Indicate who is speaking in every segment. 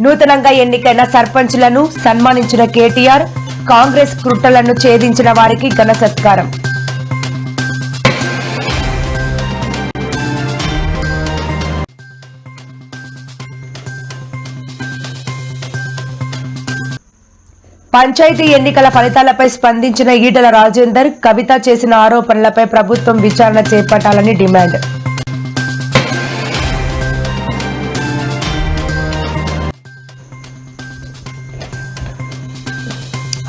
Speaker 1: నూతనంగా ఎన్నికైన సర్పంచ్లను సన్మానించిన కేటీఆర్ కాంగ్రెస్ కృట్టలను ఛేదించిన వారికి ఘన సత్కారం. పంచాయతీ ఎన్నికల ఫలితాలపై స్పందించిన ఈటల రాజేందర్ కవిత చేసిన ఆరోపణలపై ప్రభుత్వం విచారణ చేపట్టాలని డిమాండ్.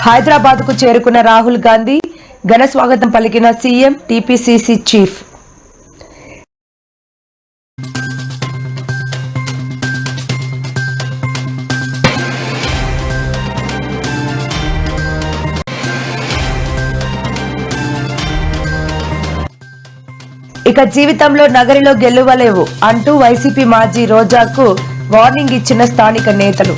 Speaker 1: హైదరాబాద్కు చేరుకున్న రాహుల్ గాంధీ ఘన స్వాగతం పలికిన సీఎం టీపీసీసీ చీఫ్. ఇక జీవితంలో నగరిలో గెలువలేవు అంటూ వైసీపీ మాజీ రోజాకు వార్నింగ్ ఇచ్చిన స్థానిక నేతలు.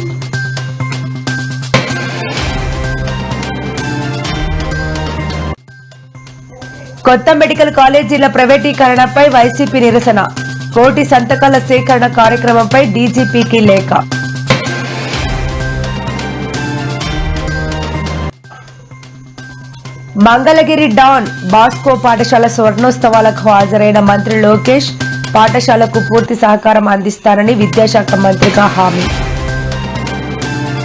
Speaker 1: కొత్త మెడికల్ కాలేజీల ప్రైవేటీకరణపై వైసీపీ నిరసన. కోటి సంతకాల సేకరణ కార్యక్రమంపై డీజీపీకి లేఖ. మంగళగిరి డాన్ బాస్కో పాఠశాల స్వర్ణోత్సవాలకు హాజరైన మంత్రి లోకేష్ పాఠశాలకు పూర్తి సహకారం అందిస్తారని విద్యాశాఖ మంత్రిగా హామీ.